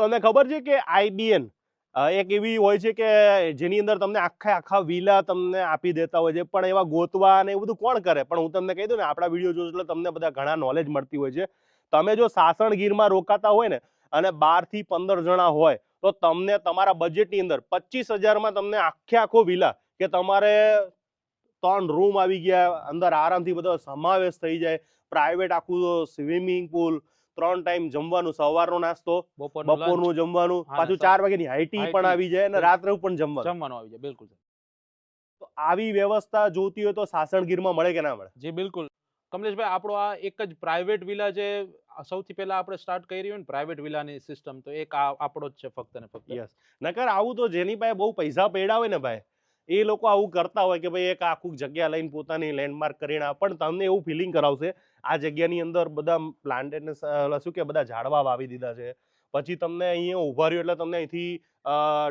તમને ખબર છે કે આઈબીએન એક એવી હોય છે કે જેની અંદર તમને આખા આખા વિલા તમને આપી દેતા હોય છે. પણ એવા ગોતવા અને એવું બધું કોણ કરે? પણ હું તમને કહી દઉં ને, આપણા વીડિયો જોશો એટલે તમને બધા ઘણા નોલેજ મળતી હોય છે. તમે જો સાસણગીરમાં રોકાતા હોય ને, અને બારથી પંદર જણા હોય, તો તમને તમારા બજેટની અંદર પચીસ હજારમાં તમને આખે આખો વિલા કે તમારે ત્રણ રૂમ આવી ગયા, અંદર આરામથી બધો સમાવેશ થઈ જાય પ્રાઇવેટ આખું સ્વિમિંગ પુલ ત્રણ ટાઈમ જમવાનું સવારનો નાસ્તો બપોરનું જમવાનું પાછું ચાર વાગ્યાની હાઈટી પણ આવી જાય અને રાત્રે પણ જમવાનું. જમવાનું આવી જાય બિલકુલ તો આવી વ્યવસ્થા જોતી હોય તો સાસણગીરમાં મળે કે ના મળે? જી બિલકુલ. કમલેશભાઈ આપણો આ એક જ પ્રાઇવેટ વિલા જે સૌથી પહેલા આપણે સ્ટાર્ટ કરી રહ્યું ને પ્રાઇવેટ વિલાની સિસ્ટમ તો એક આપણો જ છે ફક્ત ને ફક્ત. યસ નકર આવું તો જેની પાસે બહુ પૈસા પડ્યા હોય ને ભાઈ એ લોકો આવું કરતા હોય કે ભાઈ એક આખું જગ્યા લઈને પોતાની લેન્ડમાર્ક કરીને પણ તમને એવું ફિલિંગ કરાવશે આ જગ્યાની અંદર બધા પ્લાન્ટેડને શું કે બધા ઝાડવા વાવી દીધા છે. પછી તમને અહીંયા ઊભા રહ્યો એટલે તમને અહીંથી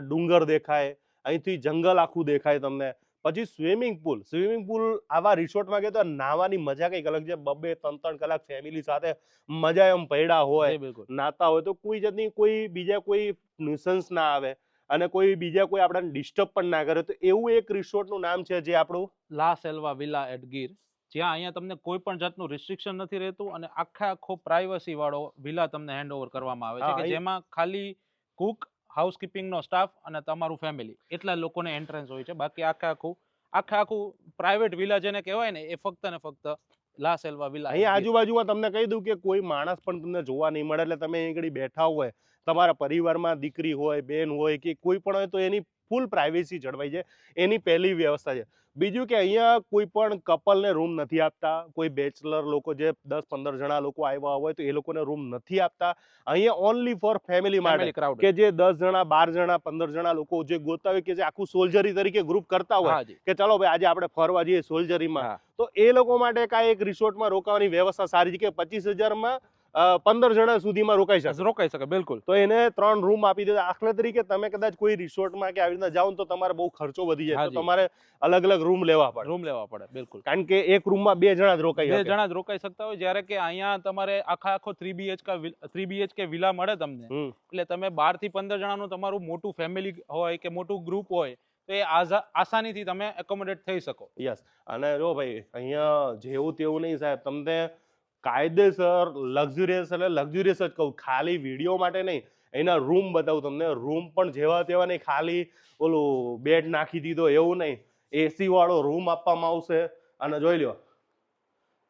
ડુંગર દેખાય અહીંથી જંગલ આખું દેખાય તમને. પછી સ્વિમિંગ પુલ સ્વિમિંગ પુલ આવા રિસોર્ટમાં ગયા તો નાવાની મજા કંઈક અલગ છે. બબે ત્રણ ત્રણ કલાક ફેમિલી સાથે મજા એમ પડ્યા હોય. નાતા હોય તો કોઈ જાતની કોઈ બીજા કોઈ ન્યુસન્સ ના આવે. અને કોઈ બીજા કોઈ આપણને ડિસ્ટર્બ પણ ના કરે તો એવું એક રિસોર્ટનું નામ છે જે આપણું? લા સેલ્વા વિલા એટ ગીર. જ્યાં અહીંયા તમને કોઈ પણ જાતનું રિસ્ટ્રિક્શન નથી રહેતું અને આખે આખો પ્રાઇવસી વાળો વિલા તમને હેન્ડ ઓવર કરવામાં આવે છે કે જેમાં ખાલી કુક હાઉસકીપિંગ નો સ્ટાફ અને તમારું ફેમિલી એટલા લોકોને એન્ટ્રન્સ હોય છે. બાકી આખે આખું આખા આખું પ્રાઇવેટ વિલા જેને કહેવાય ને એ ફક્ત ને ફક્ત લા સેલ્વા વિલા અહીંયા આજુબાજુમાં તમને કહી દઉં કે કોઈ માણસ પણ તમને જોવા નહીં મળે એટલે તમે અહીં બેઠા હોય તમારા પરિવારમાં દીકરી હોય બેન હોય કે કોઈ પણ હોય તો એની ફૂલ પ્રાઇવેસી જળવાઈ જાય એની પહેલી વ્યવસ્થા છે. બીજું કે અહીંયા કોઈ પણ કપલને રૂમ નથી આપતા કોઈ બેચલર લોકો જે દસ પંદર જણા લોકો આવ્યા હોય તો એ લોકોને રૂમ નથી આપતા. અહીંયા ઓનલી ફોર ફેમિલી માટે કે જે દસ જણા બાર જણા પંદર જણા લોકો જે ગોતા હોય કે જે આખું સોલ્જરી તરીકે ગ્રુપ કરતા હોય કે ચાલો ભાઈ આજે આપણે ફરવા જઈએ સોલ્જરીમાં તો એ લોકો માટે કાંઈ એક રિસોર્ટમાં રોકાવાની વ્યવસ્થા સારી છે કે પચીસ હજારમાં પંદર જણા સુધીમાં રોકાઈ શકે. રોકાઈ શકે બિલકુલ. તો એને ત્રણ રૂમ આપી દે દાખલા તરીકે તમે કદાચ કોઈ રિસોર્ટમાં કે આવી રીતના જાઓ તો તમારે બહુ ખર્ચો વધી જાય. તો તમારે અલગ અલગ રૂમ લેવા પડે. રૂમ લેવા પડે બિલકુલ. કારણ કે એક રૂમમાં બે જણા જ રોકાઈ બે જણા જ રોકાઈ શકતા હોય. જ્યારે કે અહીંયા તમારે આખા આખો three BHK three BHK villa મળે તમને. એટલે તમે બારથી પંદર જણાનું તમારું મોટું ફેમિલી હોય કે મોટું ગ્રુપ હોય તો એ આસાનીથી તમે એકોમોડેટ થઈ શકો. યસ અને જો ભાઈ અહીંયા જેવું તેવું નહીં સાહેબ. તમને કાયદેસર લક્ઝુરિયસ એટલે લક્ઝુરિયસ જ કહું. ખાલી વીડિયો માટે નહીં. એના રૂમ બતાવું તમને. રૂમ પણ જેવા તેવા નહીં. ખાલી ઓલું બેડ નાખી દીધો એવું નહીં. એસી વાળો રૂમ આપવામાં આવશે. અને જોઈ લો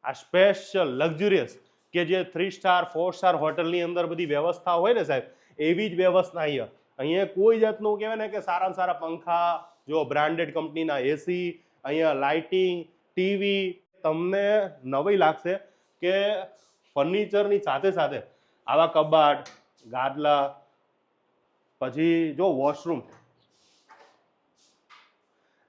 આ સ્પેશિયલ લક્ઝુરિયસ કે જે થ્રી સ્ટાર ફોર સ્ટાર હોટલની અંદર બધી વ્યવસ્થા હોય ને સાહેબ, એવી જ વ્યવસ્થા અહીંયા. અહીંયા કોઈ જાતનું કહેવાય ને કે સારામાં સારા પંખા, જો બ્રાન્ડેડ કંપનીના એસી અહીંયા લાઇટિંગ ટીવી તમને નવી લાગશે. કે ફર્નિચરની સાથે સાથે આવા કબાટ, ગાદલા, પછી જો વોશરૂમ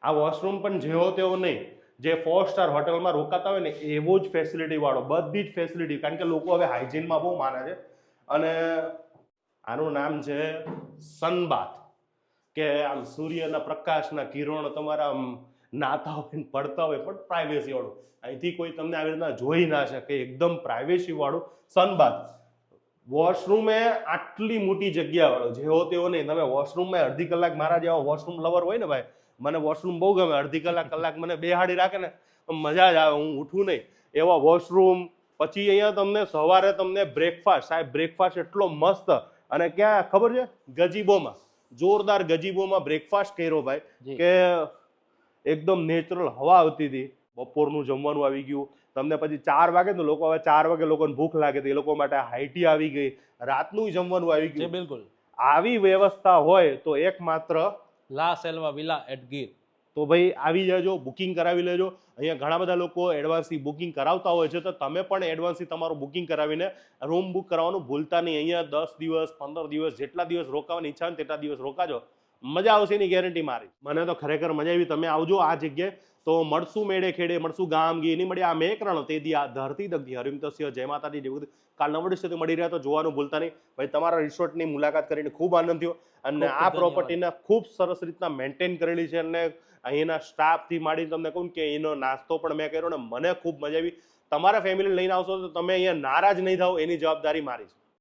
આ વોશરૂમ પણ જેવો તેવો નહીં. જે ફોર સ્ટાર હોટલમાં રોકાતા હોય ને, એવો જ ફેસિલિટી વાળો, બધી જ ફેસિલિટી કારણ કે લોકો હવે હાઇજીનમાં બહુ માને છે. અને આનું નામ છે સનબાથ કે આમ સૂર્યના પ્રકાશના કિરણો તમારા નાતા હોય પડતા હોય પણ પ્રાઇવેસી વાળું. અહીંથી કોઈ તમને આવી રીતના જોઈ ના શકે એકદમ પ્રાઇવેસી વાળું. સનબાથ વોશરૂમ એ આટલી મોટી જગ્યા વાળો જેવો તેવો નહીં. તમે વોશરૂમમાં અડધી કલાક મારા જેવા વોશરૂમ લવર હોય ને ભાઈ મને વોશરૂમ બહુ ગમે. અડધી કલાક કલાક મને બેહાડી રાખે ને મજા જ આવે. હું ઉઠું નહીં. એવા વોશરૂમ પછી અહીંયા તમને સવારે તમને બ્રેકફાસ્ટ સાહેબ બ્રેકફાસ્ટ એટલો મસ્ત. અને ક્યાં ખબર છે? ગજીબોમાં. જોરદાર ગજીબોમાં બ્રેકફાસ્ટ કર્યો ભાઈ કે એકદમ નેચરલ હવા આવતી હતી. બપોરનું જમવાનું આવી ગયું. તમને પછી ચાર વાગે તો લોકો હવે ચાર વાગે લોકોને ભૂખ લાગે તો એ લોકો માટે હાઈટી આવી ગઈ. રાતનું જમવાનું આવી ગયું. બિલકુલ. આવી વ્યવસ્થા હોય તો એકમાત્ર લા સેલ્વા વિલા એટ ગીર. તો ભાઈ આવી જજો બુકિંગ કરાવી લેજો. અહીંયા ઘણા બધા લોકો એડવાન્સથી બુકિંગ કરાવતા હોય છે તો તમે પણ એડવાન્સથી તમારું બુકિંગ કરાવીને રૂમ બુક કરવાનું ભૂલતા નહીં. અહીંયા દસ દિવસ પંદર દિવસ જેટલા દિવસ રોકાવાની ઈચ્છા હોય તેટલા દિવસ રોકાજો. મજા આવશે એની ગેરંટી મારી. મને તો ખરેખર મજા આવી. તમે આવજો આ જગ્યાએ. તો મળશું મેળે ખેડે મળશું ગામ ગી નહીં મળી આ મેં કરણ. તે દી આ ધરતી દગી હરિમ જય માતાજી જેવું કાલ નવડી સુધી મળી રહ્યા તો જોવાનું ભૂલતા નહીં. ભાઈ તમારા રિસોર્ટની મુલાકાત કરીને ખૂબ આનંદ થયો. અને આ. પ્રોપર્ટીને ખૂબ સરસ રીતના મેન્ટેન કરેલી છે. અને અહીંના સ્ટાફથી માંડીને તમને કહું કે એનો નાસ્તો પણ મેં કર્યો ને મને ખૂબ મજા આવી. તમારા ફેમિલી લઈને આવશો તો તમે અહીંયા નારાજ નહીં થાવ એની જવાબદારી મારી છે.